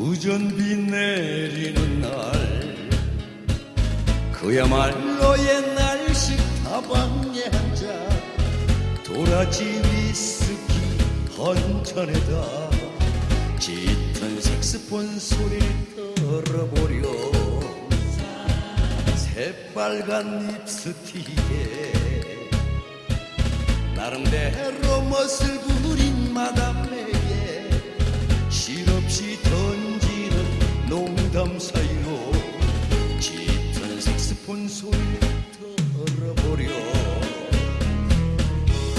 우전비 내리는 날. 그야말로 옛날식 다방에 앉아 도라지 위스키 한잔에다 짙은 색스폰 소리를 들어보려. 새빨간 립스틱에 나름대로 멋을 부린 마담에 보려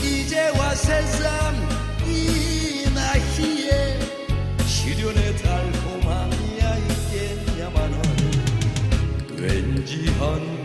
이제와 새삼 이 나이에 시련의 달콤함이야 있겠냐마는 왠지 한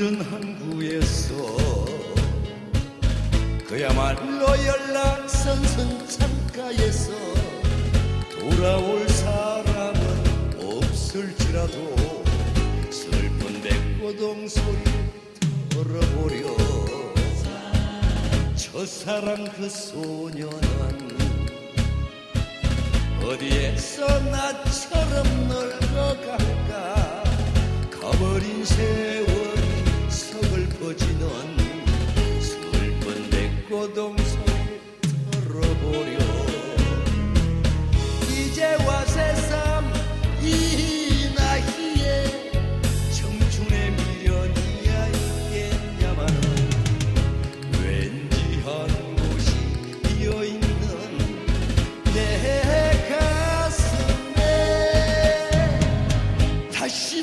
늦은 항구에서 그야말로 연락선선 창가에서 돌아올 사람은 없을지라도 슬픈 백고동 소리를 들어보려. 첫사랑 그 소녀는 어디에서 나처럼 늙어갈 고동 소리 들어보려 이제와 새삼 이 나이에 청춘의 미련이야 있겠냐마는 왠지 한 곳이 비어있는 내 가슴에 다시